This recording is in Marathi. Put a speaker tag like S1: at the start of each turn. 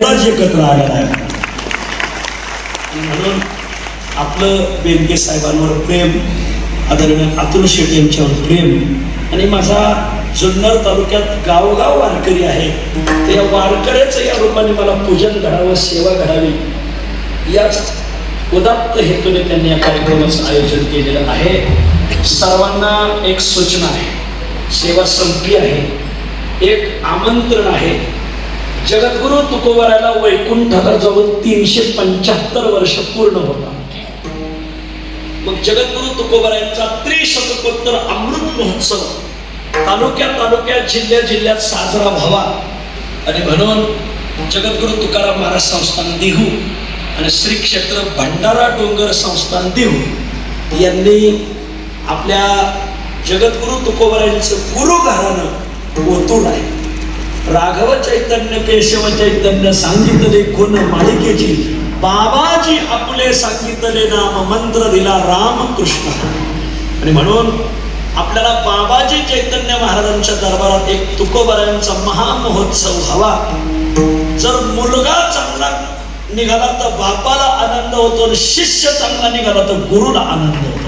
S1: एकत्र आलेला आहे. आणि म्हणून आपलं बेनके साहेबांवर प्रेम आदरणीय अतुल शेट यांच्यावर प्रेम आणि माझा जुन्नर तालुक्यात गावगाव वारकरी आहे त्या वारकऱ्याचं या रूपाने मला पूजन घडावं सेवा घडावी याच उदात्त हेतूने त्यांनी या कार्यक्रमाचं आयोजन केलेलं आहे. सर्वांना एक सूचना आहे सेवा संपली आहे एक आमंत्रण आहे जगद्गुरु तुकोबाराला वैकुंठाला जाऊन तीनशे पंच्याहत्तर वर्ष पूर्ण होता मग जगद्गुरु तुकोबारायांचा त्रिशतकोत्तर अमृत महोत्सव तालुक्या तालुक्यात जिल्ह्या जिल्ह्यात साजरा व्हावा. आणि म्हणून जगद्गुरु तुकाराम महाराज संस्थान देहू आणि श्री क्षेत्र भंडारा डोंगर संस्थान देहू यांनी आपल्या जगद्गुरु तुकोबारायांचं गुरु घरानं ओतून आहे. राघव चैतन्य केशव चैतन्य सांगितले गुण मालिकेची? बाबाजी आपले सांगितले नाम मंत्र दिला राम कृष्ण आणि म्हणून आपल्याला बाबाजी चैतन्य महाराजांच्या दरबारात एक तुकोबऱ्यांचा महामहोत्सव हवा. जर मुलगा चांगला निघाला तर बापाला आनंद होतो आणि शिष्य चांगला निघाला तर गुरुला आनंद होतो.